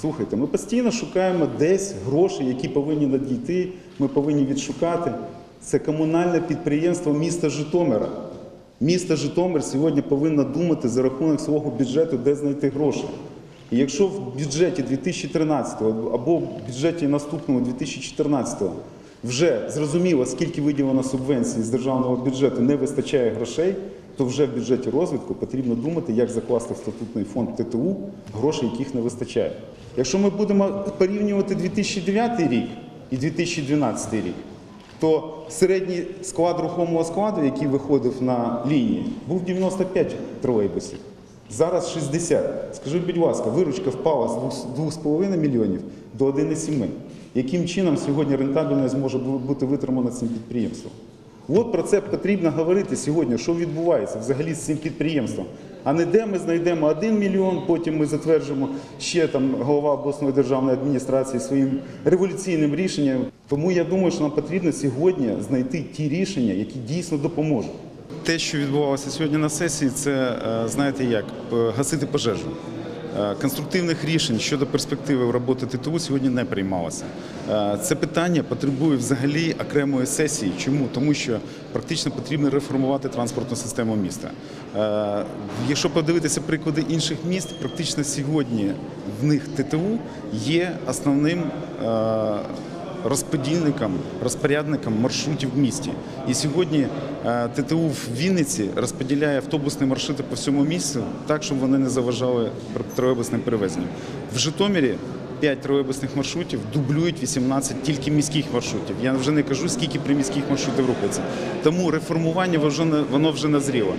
Слухайте, ми постійно шукаємо десь гроші, які повинні надійти, ми повинні відшукати. Це комунальне підприємство міста Житомира. Місто Житомир сьогодні повинно думати за рахунок свого бюджету, де знайти гроші. І якщо в бюджеті 2013 або в бюджеті наступному 2014 вже зрозуміло, скільки виділено субвенцій з державного бюджету не вистачає грошей, то вже в бюджеті розвитку потрібно думати, як закласти в статутний фонд ТТУ гроші, яких не вистачає. Якщо ми будемо порівнювати 2009 рік і 2012 рік, то середній склад рухомого складу, який виходив на лінії, був 95 тролейбусів. Зараз 60. Скажіть, будь ласка, виручка впала з 2,5 мільйонів до 1,7. Яким чином сьогодні рентабельність може бути витримана цим підприємством? От про це потрібно говорити сьогодні, що відбувається взагалі з цим підприємством. А не де ми знайдемо 1 мільйон, потім ми затверджуємо ще там голова обласної державної адміністрації своїм революційним рішенням. Тому я думаю, що нам потрібно сьогодні знайти ті рішення, які дійсно допоможуть. Те, що відбувалося сьогодні на сесії, це е, знаєте як гасити пожежу. Е, Конструктивних рішень щодо перспективи роботи ТТУ сьогодні не приймалося. Е, Це питання потребує взагалі окремої сесії. Чому? Тому що практично потрібно реформувати транспортну систему міста. Е, Якщо подивитися приклади інших міст, практично сьогодні в них ТТУ є основним розподільником, розпорядником маршрутів в місті. І сьогодні е, ТТУ в Вінниці розподіляє автобусні маршрути по всьому місту так, щоб вони не заважали тролейбусним перевезенням. В Житомирі 5 тролейбусних маршрутів дублюють 18 тільки міських маршрутів. Я вже не кажу, скільки приміських маршрутів рухається. Тому реформування воно вже- воно вже назріло.